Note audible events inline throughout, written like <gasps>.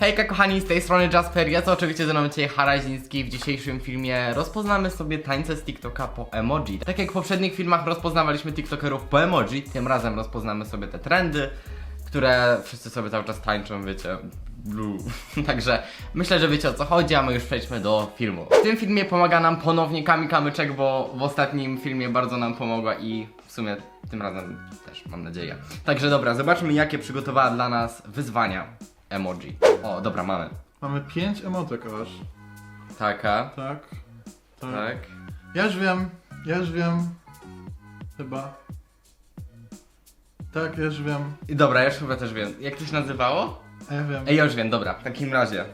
Hejka kochani, z tej strony Jasper, ja to oczywiście ze mną dzisiaj Haraziński. W dzisiejszym filmie rozpoznamy sobie tańce z TikToka po emoji. Tak jak w poprzednich filmach rozpoznawaliśmy TikTokerów po emoji, tym razem rozpoznamy sobie te trendy, które wszyscy sobie cały czas tańczą, wiecie. Blue. <laughs> Także myślę, że wiecie o co chodzi, a my już przejdźmy do filmu. W tym filmie pomaga nam ponownie Kami Kamyczek, bo w ostatnim filmie bardzo nam pomogła i w sumie tym razem też, mam nadzieję. Także dobra, zobaczmy jakie przygotowała dla nas wyzwania emoji. O, dobra, mamy. Mamy pięć emotek aż. Taka, Tak. Tak. tak. Ja już wiem, ja już wiem. Chyba. Tak, ja już wiem. I dobra, ja już chyba też wiem. Jak to się nazywało? Ja wiem. Ej, ja już wiem, dobra. W takim razie.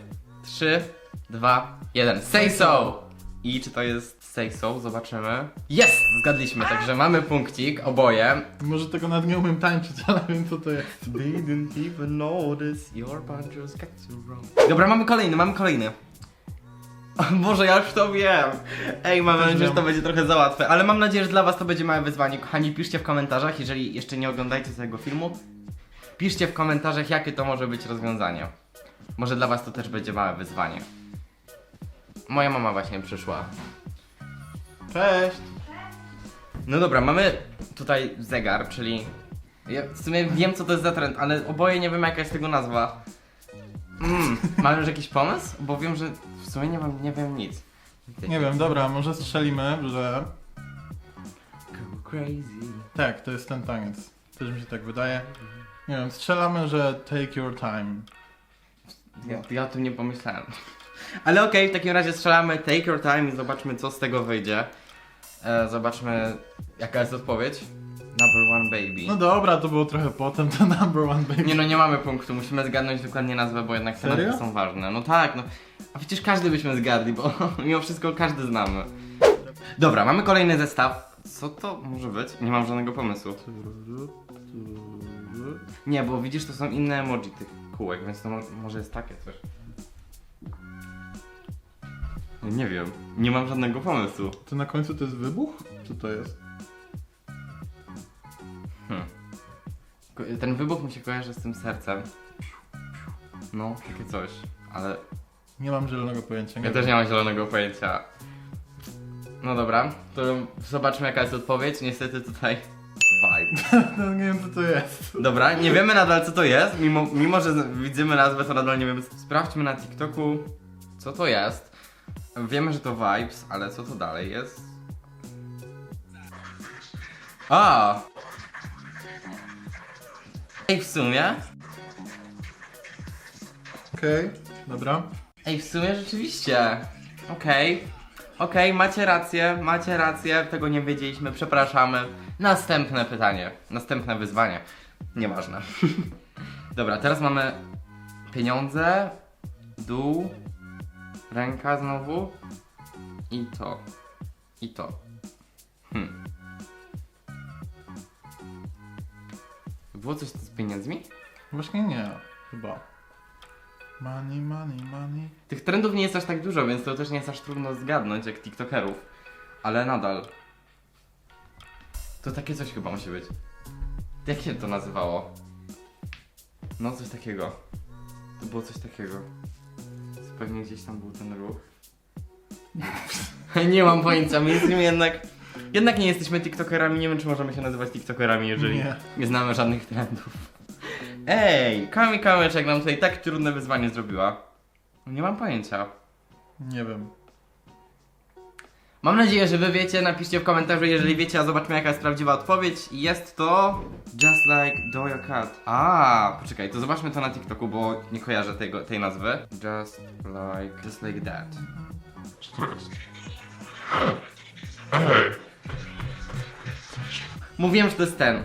3, 2, 1. Say so! I czy to jest say so? Zobaczymy. Jest! Zgadliśmy, także mamy punkcik, oboje. Może tego nawet nie umiem tańczyć, ale wiem co to jest. Didn't even notice your punches got you wrong. Dobra, mamy kolejny, mamy kolejny. O <laughs> Boże, ja już to wiem. Ej, mam Też nadzieję, że wiem. to będzie trochę za łatwe, ale mam nadzieję, że dla was to będzie małe wyzwanie. Kochani, piszcie w komentarzach, jeżeli jeszcze nie oglądajcie tego filmu. Piszcie w komentarzach, jakie to może być rozwiązanie. Może dla was to też będzie małe wyzwanie. Moja mama właśnie przyszła. Cześć! No dobra, mamy tutaj zegar, czyli. Ja w sumie wiem co to jest za trend, ale oboje nie wiem jaka jest tego nazwa. Mm, mamy już jakiś pomysł? Bo wiem, że w sumie nie, mam, nie wiem nic. Nie wiem, dobra, może strzelimy, że... Go crazy. Tak, to jest ten taniec. Też mi się tak wydaje. Nie wiem, strzelamy, że take your time. Ja, ja o tym nie pomyślałem. Ale okej, w takim razie strzelamy take your time i zobaczmy co z tego wyjdzie. E, zobaczmy jaka jest odpowiedź. Number one baby. No dobra, to było trochę potem, to <laughs> number one baby. Nie no, nie mamy punktu, musimy zgadnąć dokładnie nazwę, bo jednak te Serio? nazwy są ważne. No tak, no. A przecież każdy byśmy zgadli, bo <laughs> mimo wszystko każdy znamy. Dobra, mamy kolejny zestaw. Co to może być? Nie mam żadnego pomysłu. Nie, bo widzisz, to są inne emoji tych kółek, więc to mo może jest takie coś. Nie wiem, nie mam żadnego pomysłu. To na końcu to jest wybuch? Co to jest? Hmm. Ko- Ten wybuch mi się kojarzy z tym sercem. No, takie coś, ale Nie mam zielonego pojęcia. Ja Nie też wiem. nie mam zielonego pojęcia. No dobra, to zobaczmy jaka jest odpowiedź. Niestety tutaj vibe. <laughs> No, nie wiem co to jest. Dobra, nie wiemy nadal co to jest, mimo, mimo że z- widzimy nazwę, to nadal nie wiemy. Sprawdźmy na TikToku co to jest. Wiemy, że to vibes, ale co to dalej jest? A! Ej, w sumie? Okej, dobra. Ej, w sumie rzeczywiście. Okej. Okej, macie rację, macie rację, tego nie wiedzieliśmy, przepraszamy. Następne pytanie, następne wyzwanie. Nieważne. <laughs> Dobra, teraz mamy pieniądze, dół, ręka znowu i to. I to. Hmm. Było coś z pieniędzmi? Właśnie nie, chyba. Money, money, money. Tych trendów nie jest aż tak dużo, więc to też nie jest aż trudno zgadnąć jak TikTokerów. Ale nadal. To takie coś chyba musi być. Jak się to nazywało? No coś takiego. To było coś takiego. Pewnie gdzieś tam był ten ruch. <laughs> nie mam pojęcia, my jesteśmy jednak... Jednak nie jesteśmy TikTokerami, nie wiem czy możemy się nazywać TikTokerami, jeżeli Nie. nie znamy żadnych trendów. Ej, Kami Kamyczek nam tutaj tak trudne wyzwanie zrobiła. Nie mam pojęcia. Nie wiem. Mam nadzieję, że wy wiecie, napiszcie w komentarzu, jeżeli wiecie, a zobaczmy jaka jest prawdziwa odpowiedź. Jest to... Just like Doja Cat. A, poczekaj, to zobaczmy to na TikToku, bo nie kojarzę tego, tej nazwy. Just like... Just like that. Mówiłem, że to jest ten.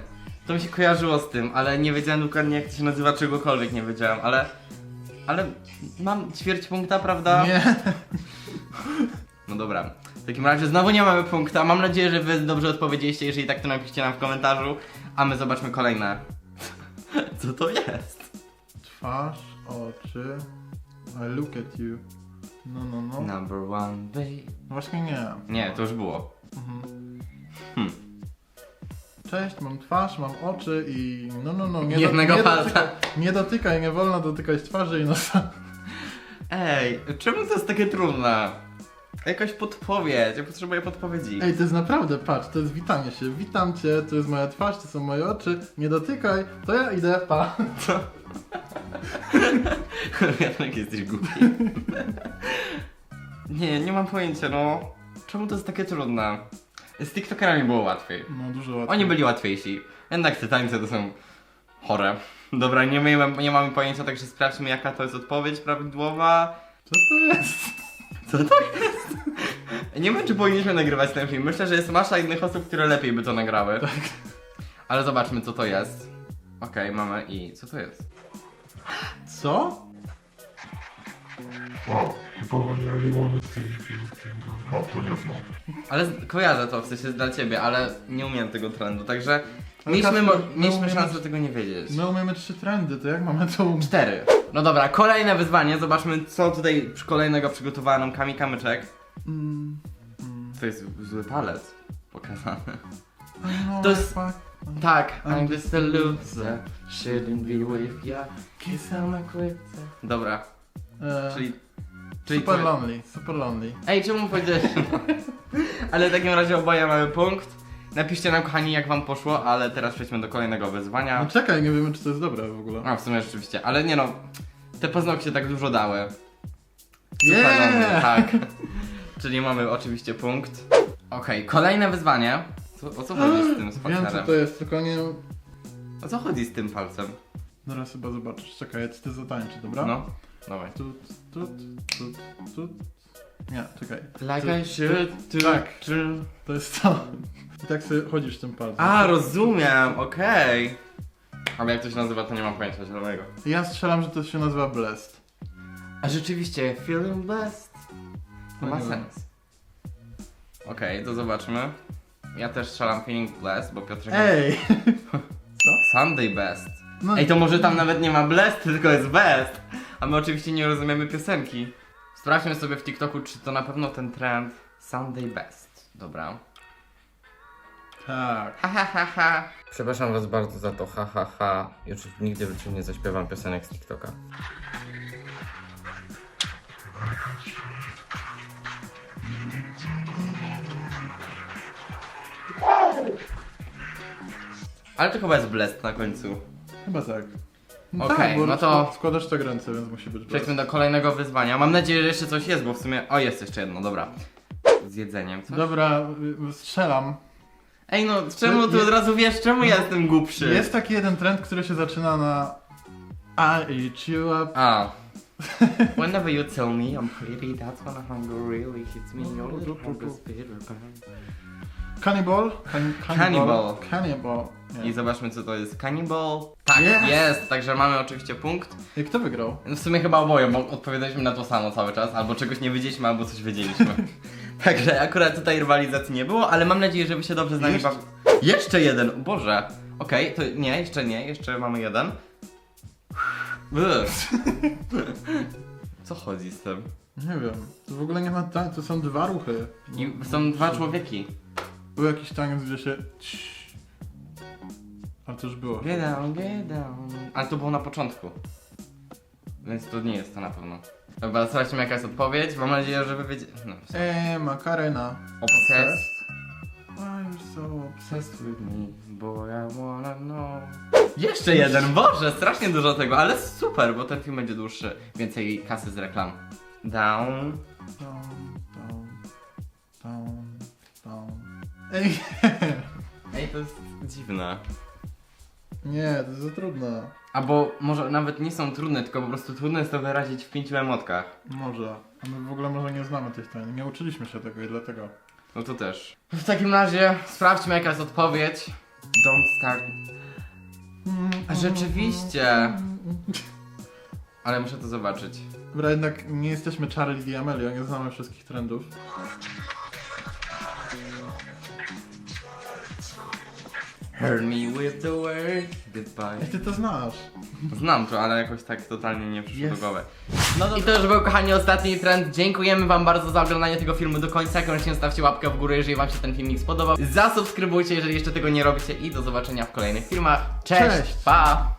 To mi się kojarzyło z tym, ale nie wiedziałem dokładnie jak to się nazywa, czegokolwiek nie wiedziałem, ale... Ale mam ćwierć punkta, prawda? Nie. No dobra. W takim razie znowu nie mamy punkta. Mam nadzieję, że wy dobrze odpowiedzieliście. Jeżeli tak, to napiszcie nam w komentarzu. A my zobaczmy kolejne. <laughs> Co to jest? Twarz, oczy. I look at you. No, no, no. Number one, babe. Właśnie nie. Nie, to już było. Mhm. Hmm. Cześć, mam twarz, mam oczy i no, no, no. Nie Jednego nie, palca. dotykaj, nie dotykaj, nie wolno dotykać twarzy i nosa. Ej, czemu to jest takie trudne? Jakaś podpowiedź, ja potrzebuję podpowiedzi. Ej, to jest naprawdę, patrz, to jest witanie się. Witam cię, to jest moja twarz, to są moje oczy. Nie dotykaj, to ja idę, pa. <laughs> Jednak jesteś głupi. <laughs> nie, nie mam pojęcia, no. Czemu to jest takie trudne? Z TikTokerami było łatwiej. No, dużo łatwiej. Oni byli łatwiejsi. Jednak te tańce to są chore. Dobra, nie, nie mamy pojęcia, także sprawdźmy jaka to jest odpowiedź prawidłowa. Co to jest? Co to jest? Nie wiem, czy powinniśmy nagrywać ten film. Myślę, że jest masa innych osób, które lepiej by to nagrały. Tak. Ale zobaczmy, co to jest. Okej, mamy i... Co to jest? Co? Wow, chyba nie mamy z tej piłki. No to nie znam. Ale z- kojarzę to, w sensie dla ciebie, ale nie umiem tego trendu, także... Mieliśmy, Kasper, mo- my mieliśmy umiemy- szansę tego nie wiedzieć. My umiemy trzy trendy, to jak mamy to umieć? Cztery. No dobra, kolejne wyzwanie. Zobaczmy, co tutaj przy- kolejnego przygotowała nam Kami Kamyczek. Mm. To jest zły palec pokazany. Know To jest- fuck- Tak, I'm just a loser, shouldn't be with ya, kiss I'm a quitter. Dobra, E, czyli... czyli super to- lonely, super lonely. Ej, czemu powiedziałeś? <laughs> ale w takim razie oboje mamy punkt. Napiszcie nam, kochani, jak wam poszło, ale teraz przejdźmy do kolejnego wyzwania. No czekaj, nie wiemy czy to jest dobre w ogóle. A, w sumie rzeczywiście, ale nie no, te paznokcie tak dużo dały. Yeah! Super, tak. <laughs> Czyli mamy oczywiście punkt. Okej, kolejne wyzwanie. Co, o co chodzi z tym <gasps> Wiem co spacerem? to jest, tylko nie... O co chodzi z tym palcem? Zaraz chyba zobaczysz. Czekaj, ja ci to zatańczę, dobra? No, dawaj. Tut, tut, tut, tut. Nie, czekaj. Like I should do. Tak. czy- To jest to. I tak sobie chodzisz tym palcem. A, rozumiem, okej. Ale jak to się nazywa, to nie mam pojęcia zielonego. Ja strzelam, że to się nazywa Blessed. A rzeczywiście, feeling blessed. To ma No sens. Okej, to zobaczmy. Ja też strzelam feeling blessed, bo Piotrek... Ej! <laughs> Sunday best. No, Ej, to może tam nawet nie ma blessed, tylko jest best. A my oczywiście nie rozumiemy piosenki. Sprawdźmy sobie w TikToku, czy to na pewno ten trend Sunday best. Dobra. Tak. Ha, ha, ha, ha. Przepraszam was bardzo za to, ha, ha, ha. Już nigdy w życiu nie zaśpiewam piosenek z TikToka. Ale to chyba jest blest na końcu. Chyba tak. No Okej, tak, bo no to- składasz tak ręce, więc musi być. Przejdźmy do kolejnego wyzwania. Mam nadzieję, że jeszcze coś jest, bo w sumie... O, jest jeszcze jedno, dobra. Z jedzeniem, co? Dobra, y, strzelam. Ej no, czemu ty od razu wiesz, czemu ja jestem głupszy? Jest taki jeden trend, który się zaczyna na I eat you up. A. Whenever you tell me I'm pretty, that's when hunger really hits me. Your little burn. Cannibal? Can, Cannibal. Cannibal. I Nie. zobaczmy co to jest. Cannibal. Tak, Yes. jest, także mamy oczywiście punkt. I kto wygrał? W sumie chyba oboje, bo odpowiadaliśmy na to samo cały czas, albo czegoś nie wiedzieliśmy, albo coś wiedzieliśmy. <laughs> Także akurat tutaj rywalizacji nie było, ale mam nadzieję, że wy się dobrze z nami Jeszcze-. Jeszcze jeden, Boże. Okej, to nie, jeszcze nie, jeszcze mamy jeden. <laughs> Co chodzi z tym? Nie wiem. To w ogóle nie ma tań, to są dwa ruchy. I są dwa człowieki. Był jakiś taniec, gdzie się... Ale to już było. Get down, get down. Ale to było na początku. Więc to nie jest to na pewno. Dobra, sprawdźmy jaka jest odpowiedź. Mam nadzieję, że wy wiecie... No, Eee, Makarena. obsessed. Why you're so obsessed? With me, boy, I wanna know. Jeszcze jeden, Boże, strasznie dużo tego, ale super, bo ten film będzie dłuższy. Więcej kasy z reklam. Down. Down, down, down, down. Ej, Ej, to jest dziwne. nie, to jest za trudne. Albo może nawet nie są trudne, tylko po prostu trudno jest to wyrazić w pięciu emotkach. Może. A my w ogóle może nie znamy tych tań. Nie uczyliśmy się tego i dlatego. No to też. W takim razie sprawdźmy jaka jest odpowiedź. Don't start. A rzeczywiście. Ale muszę to zobaczyć. Dobra, jednak nie jesteśmy Charlie D'Amelio, nie znamy wszystkich trendów. Hurt me with the word goodbye. Ty to znasz? Znam to, ale jakoś tak totalnie nie przyszło Jest. do głowy. No I to już był kochani ostatni trend. Dziękujemy wam bardzo za oglądanie tego filmu do końca. Koniecznie stawcie łapkę w górę, jeżeli wam się ten filmik spodobał. Zasubskrybujcie, jeżeli jeszcze tego nie robicie i do zobaczenia w kolejnych filmach. Cześć. Cześć. Pa!